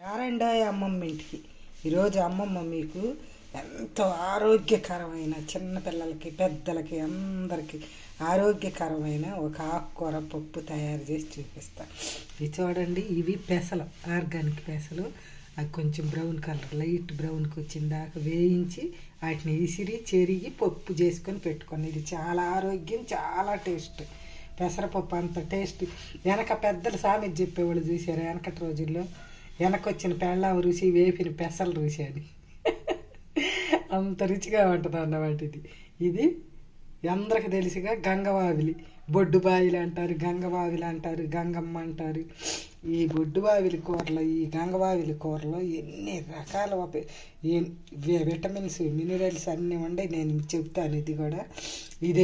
రారండా అమ్మమ్మ ఇంటికి. ఈరోజు అమ్మమ్మ మీకు ఎంతో ఆరోగ్యకరమైన చిన్నపిల్లలకి పెద్దలకి అందరికీ ఆరోగ్యకరమైన ఒక ఆకుకూర పప్పు తయారు చేసి చూపిస్తా. ఇది చూడండి ఇవి పెసలు ఆర్గానిక్ పెసలు. అవి కొంచెం బ్రౌన్ కలర్ లైట్ బ్రౌన్కి వచ్చిన దాకా వేయించి వాటిని ఇసిరి చెరిగి పప్పు చేసుకొని పెట్టుకొని ఇది చాలా ఆరోగ్యం చాలా టేస్ట్. పెసరపప్పు అంత టేస్ట్. వెనక పెద్దలు సామెత చెప్పేవాళ్ళు చూసారు వెనకటి రోజుల్లో? వెనకొచ్చిన పెళ్ళాం రుచి వేపిన పెసల రుచి అని. అంత రుచిగా ఉంటుంది అన్నమాట ఇది. ఇది అందరికి తెలిసిగా గంగవావిలి. బొడ్డుబావిలు అంటారు గంగవావిలు అంటారు గంగమ్మ అంటారు. ఈ బొడ్డుబావిలి కూరలో ఈ గంగవావిలి కూరలో ఎన్ని రకాల విటమిన్స్ మినరల్స్ అన్నీ ఉన్నాయి నేను చెప్తాను ఇది కూడా. ఇది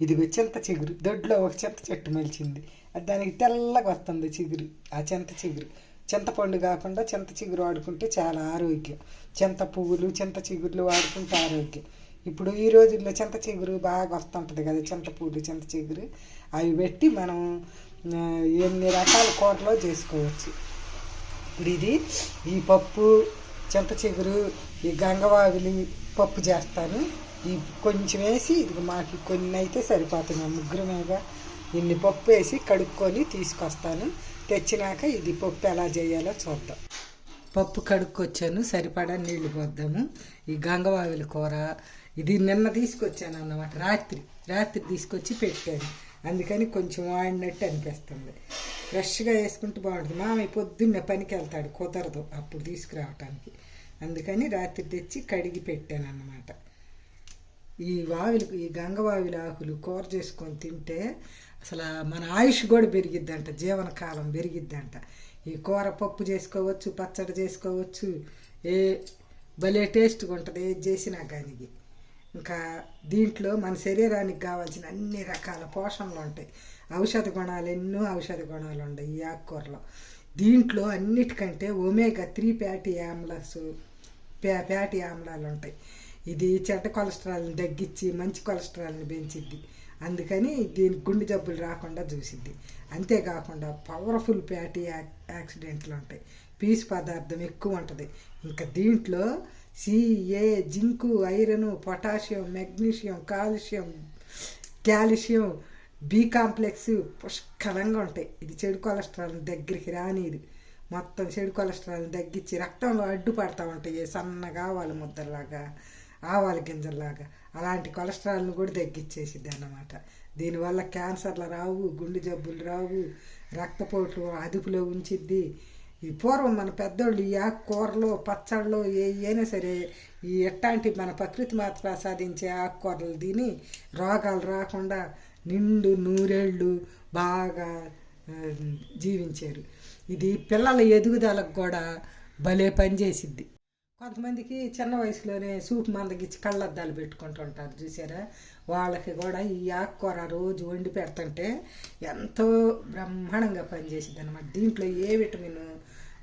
ఇదిగో చింత చిగురు. దొడ్లో ఒక చింత చెట్టు మలిచింది. దానికి తెల్లగా వస్తుంది చిగురు. ఆ చింత చిగురు. చింతపండు కాకుండా చింత చిగురు వాడుకుంటే చాలా ఆరోగ్యం. చింత పువ్వులు చింత చిగురులు వాడుకుంటే ఆరోగ్యం. ఇప్పుడు ఈ రోజుల్లో చింత చిగురు బాగా వస్తుంటుంది కదా చింత పువ్వులు చింత చిగురు. అవి పెట్టి మనం ఎన్ని రకాల కూరలో చేసుకోవచ్చు. ఇప్పుడు ఇది ఈ పప్పు చింత చిగురు ఈ గంగవావిలి పప్పు చేస్తాను. ఈ కొంచెం వేసి ఇది మాకు కొన్ని అయితే సరిపోతుంది మా ముగ్గురమేగా ఇన్ని పప్పు వేసి కడుక్కొని తీసుకొస్తాను. తెచ్చినాక ఇది పప్పు ఎలా చేయాలో చూద్దాం. పప్పు కడుక్కొచ్చాను సరిపడా నీళ్ళు పోద్దాము. ఈ గంగవావిల కూర ఇది నిన్న తీసుకొచ్చాను అన్నమాట రాత్రి రాత్రి తీసుకొచ్చి పెట్టాను. అందుకని కొంచెం వాడినట్టు అనిపిస్తుంది. ఫ్రెష్గా వేసుకుంటే బాగుంటుంది. మామయ్య పొద్దున్నే పనికి వెళ్తాడు కుదరదు అప్పుడు తీసుకురావటానికి. అందుకని రాత్రి తెచ్చి కడిగి పెట్టాను అన్నమాట. ఈ వావిలు ఈ గంగవావిల ఆకులు కూర చేసుకొని తింటే అసలు మన ఆయుష్ కూడా పెరిగిద్దంట జీవనకాలం పెరిగిద్దంట. ఈ కూర పప్పు చేసుకోవచ్చు పచ్చడి చేసుకోవచ్చు ఏ భలే టేస్ట్గా ఉంటుంది ఏది చేసినా కానీ ఇంకా దీంట్లో మన శరీరానికి కావాల్సిన అన్ని రకాల పోషణలు ఉంటాయి. ఔషధ గుణాలు ఎన్నో ఔషధ గుణాలు ఉన్నాయి ఈ ఆకుకూరలో. దీంట్లో అన్నిటికంటే ఒమేగా త్రీ ఫ్యాటీ ఆమ్లస్ ఫ్యా- ఫ్యాటీ ఆమ్లాలు ఉంటాయి. ఇది చెడ్డ కొలెస్ట్రాల్ని తగ్గించి మంచి కొలెస్ట్రాల్ని పెంచిద్ది. అందుకని దీని గుండె జబ్బులు రాకుండా చూసిద్ది అంతేకాకుండా పవర్ఫుల్ ఫ్యాటీ యాక్ యాక్సిడెంట్లు ఉంటాయి. పీసు పదార్థం ఎక్కువ ఉంటుంది. ఇంకా దీంట్లో CA zinc iron potassium magnesium calcium calcium B complex పుష్కలంగా ఉంటాయి. ఇది చెడు కొలెస్ట్రాల్ దగ్గరికి రానిది. మొత్తం చెడు కొలెస్ట్రాల్ తగ్గించి రక్తంలో అడ్డుపడతా ఉంటాయి. సన్నగా వాళ్ళ ముద్దలాగా ఆవాల గింజల్లాగా. అలాంటి కొలెస్ట్రాల్ని కూడా తగ్గించేసిద్ది అన్నమాట దీనివల్ల క్యాన్సర్లు రావు గుండె జబ్బులు రావు రక్తపోట్లు అదుపులో ఉంచిద్ది. ఈ పూర్వం మన పెద్దోళ్ళు ఈ ఆకుకూరలు పచ్చళ్ళు ఏ అయినా సరే ఈ ఎట్లాంటి మన ప్రకృతి మాత ప్రసాదించే ఆకుకూరలు తిని రోగాలు రాకుండా నిండు నూరేళ్ళు బాగా జీవించారు. ఇది పిల్లల ఎదుగుదలకు కూడా భలే పనిచేసిద్ది. కొంతమందికి చిన్న వయసులోనే సూప్ మందగిచ్చి కళ్ళద్దాలు పెట్టుకుంటుంటారు చూసారా వాళ్ళకి కూడా ఈ ఆకుకూర రోజు వండి పెడుతుంటే ఎంతో బ్రహ్మాండంగా పనిచేసింది అనమాట దీంట్లో ఏ విటమిన్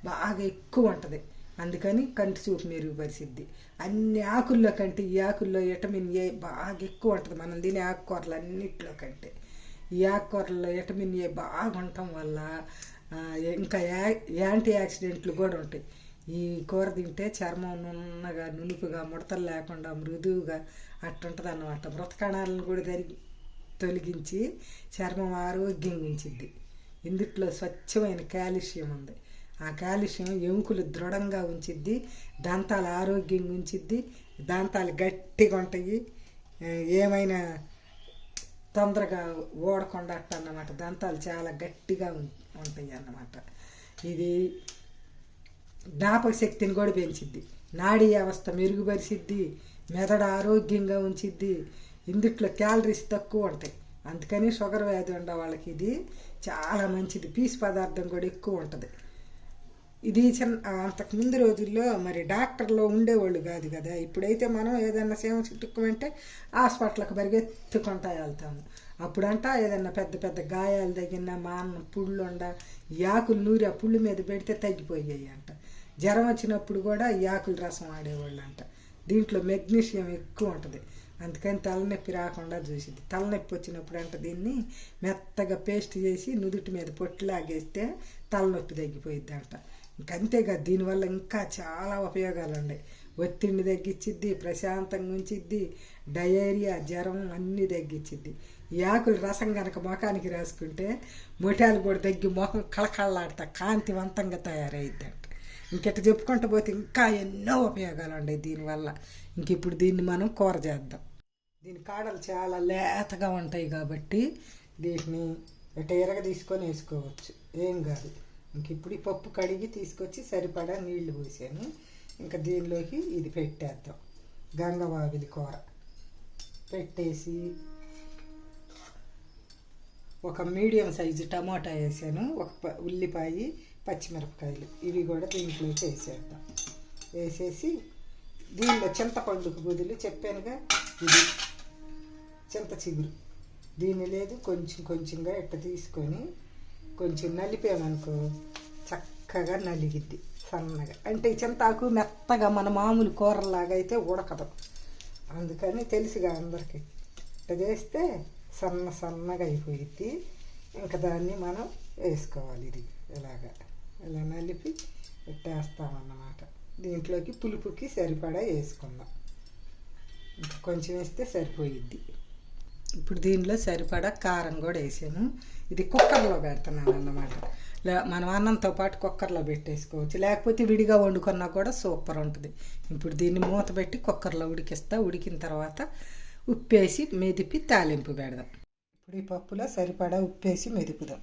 బాగా ఎక్కువ ఉంటుంది. అందుకని కంటి చూపు మెరుగుపరిచిద్ది అన్ని ఆకుల్లో కంటే ఈ ఆకుల్లో విటమిన్ ఏ బాగా ఎక్కువ ఉంటుంది. మనం తినే ఆకుకూరలు అన్నిట్లో కంటే. ఈ ఆకుకూరల్లో విటమిన్ ఏ బాగా ఉండటం వల్ల ఇంకా యా- యాంటీ యాక్సిడెంట్లు కూడా ఉంటాయి. ఈ కూర తింటే చర్మం నున్నగా నునుపుగా ముడతలు లేకుండా మృదువుగా అట్టుంటుంది అన్నమాట మృతకణాలను కూడా తొలగించి చర్మం ఆరోగ్యంగా ఉంచిద్ది. ఇందుట్లో స్వచ్ఛమైన కాల్షియం ఉంది. ఆ కాల్షియం ఎముకలు దృఢంగా ఉంచిద్ది దంతాలు ఆరోగ్యంగా ఉంచిద్ది దంతాలు గట్టిగా ఉంటాయి. ఏమైనా తొందరగా ఓడకుండా అట్ట అన్నమాట దంతాలు చాలా గట్టిగా ఉంటాయి అన్నమాట ఇది జ్ఞాపక శక్తిని కూడా పెంచిద్ది. నాడీ వ్యవస్థ మెరుగుపరిచిద్ది. మెదడు ఆరోగ్యంగా ఉంచిద్ది. ఇందుట్లో క్యాలరీస్ తక్కువ ఉంటాయి. అందుకని షుగర్ వ్యాధి ఉండే వాళ్ళకి ఇది చాలా మంచిది. పీసు పదార్థం కూడా ఎక్కువ ఉంటుంది. ఇది చిన్న అంతకు ముందు రోజుల్లో మరి డాక్టర్లో ఉండేవాళ్ళు కాదు కదా. ఇప్పుడైతే మనం ఏదైనా సేవ చుట్టుకోమంటే హాస్పిటల్కి పరిగెత్తుకుంటా వెళ్తాము. అప్పుడంట ఏదైనా పెద్ద పెద్ద గాయాలు తగిన మాన్న పుళ్ళు ఉండ ఈ ఆకులు నూరి ఆ పుళ్ళు మీద పెడితే తగ్గిపోయాయి అంట జ్వరం వచ్చినప్పుడు కూడా ఈ ఆకుల రసం ఆడేవాళ్ళు అంట దీంట్లో మెగ్నీషియం ఎక్కువ ఉంటుంది. అందుకని తలనొప్పి రాకుండా చూసింది తలనొప్పి వచ్చినప్పుడు అంట దీన్ని మెత్తగా పేస్ట్ చేసి నుదుటి మీద పొట్టు లాగేస్తే తలనొప్పి తగ్గిపోయిద్ది అంట ఇంక దీనివల్ల ఇంకా చాలా ఉపయోగాలు ఉన్నాయి ఒత్తిడిని తగ్గించిద్ది ప్రశాంతంగా ఉంచిద్ది డయేరియా జ్వరం అన్నీ తగ్గించిద్ది ఈ ఆకులు రసం కనుక ముఖానికి రాసుకుంటే మొటాలు కూడా తగ్గి మొహం కళకళలాడతా కాంతివంతంగా తయారైద్దంట. ఇంకెట్టు చెప్పుకుంటూ పోతే ఇంకా ఎన్నో ఉపయోగాలు ఉన్నాయి దీనివల్ల. ఇంక ఇప్పుడు దీన్ని మనం కూర చేద్దాం. దీని కాడలు చాలా లేతగా ఉంటాయి కాబట్టి దీన్ని ఇట్ట ఎరగ తీసుకొని వేసుకోవచ్చు. ఏం కాదు. ఇంక ఇప్పుడు ఈ పప్పు కడిగి తీసుకొచ్చి సరిపడా నీళ్ళు పోసాను. ఇంకా దీనిలోకి ఇది పెట్టేద్దాం. గంగవావిలి కూర పెట్టేసి ఒక మీడియం సైజు టమాటా వేసాను. ఒక ప- ఉల్లిపాయ పచ్చిమిరపకాయలు. ఇవి కూడా దీంట్లోకి వేసేద్దాం. వేసేసి దీనిలో చింతపండుకు బదులు చెప్పానుగా ఇది చింత చిగురు. దీన్ని లేదు కొంచెం కొంచెంగా ఇట్ట తీసుకొని కొంచెం నలిపామనుకో చక్కగా నలిగిద్ది సన్నగా. అంటే చింతాకు మెత్తగా మన మామూలు కూరలాగా అయితే ఉడకదు. అందుకని తెలుసుగా అందరికీ. ఇట్ట చేస్తే సన్న సన్నగా అయిపోయిద్ది. ఇంకా దాన్ని మనం వేసుకోవాలి ఇది ఇలాగా ఇలా నలిపి పెట్టేస్తామన్నమాట. దీంట్లోకి పులుపుకి సరిపడా వేసుకుందాం. ఇంకా కొంచెం వేస్తే సరిపోయిద్ది. ఇప్పుడు దీనిలో సరిపడా కారం కూడా వేసాను. ఇది కుక్కర్లో పెడుతున్నాను అన్నమాట లే మనం అన్నంతో పాటు కుక్కర్లో పెట్టేసుకోవచ్చు. లేకపోతే విడిగా వండుకున్నా కూడా సూపర్ ఉంటుంది. ఇప్పుడు దీన్ని మూత పెట్టి కుక్కర్లో ఉడికిస్తా. ఉడికిన తర్వాత ఉప్పేసి మెదిపి తాలింపు పెడదాం. ఇప్పుడు ఈ పప్పులో సరిపడా ఉప్పేసి మెదుపుదాం.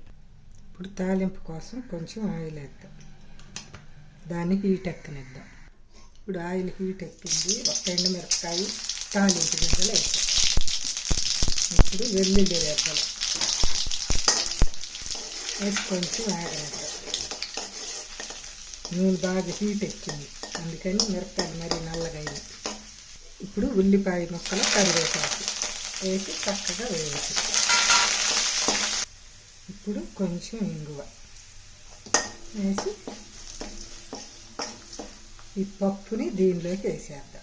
ఇప్పుడు తాలింపు కోసం కొంచెం ఆయిల్ వేద్దాం. దాన్ని హీట్ ఎక్కనిద్దాం. ఇప్పుడు ఆయిల్ హీట్ ఎక్కింది. ఒక మిరపకాయ తాలింపు గింజలు వేద్దాం. ఇప్పుడు వెల్లుల్లి వేద్దాం వేసి కొంచెం ఆగనిద్దాం నూనె బాగా హీట్ ఎక్కింది. అందుకని మిరపకాయలు మరీ నల్లగా అయింది ఇప్పుడు ఉల్లిపాయ ముక్కలు కరివేపాకు వేసి చక్కగా వేయించాలి ఇప్పుడు కొంచెం ఇంగువ. వేసి ఈ పప్పుని దీనిలోకి వేసేద్దాం.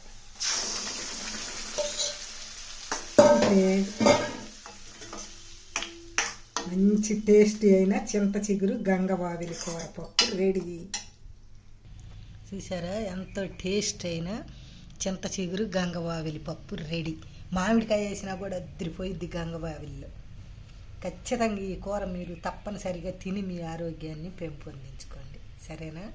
మంచి టేస్టీ అయిన చింత చిగురు గంగవావిలి కూర పప్పు రెడీ. చూసారా? ఎంతో టేస్ట్ అయిన చింత చిగురు గంగవావిలి పప్పు రెడీ. మామిడికాయ వేసినా కూడా అదిరిపోయిద్ది గంగవావిలిలో. ఖచ్చితంగా ఈ కూర మీరు తప్పనిసరిగా తిని మీ ఆరోగ్యాన్ని పెంపొందించుకోండి. సరేనా?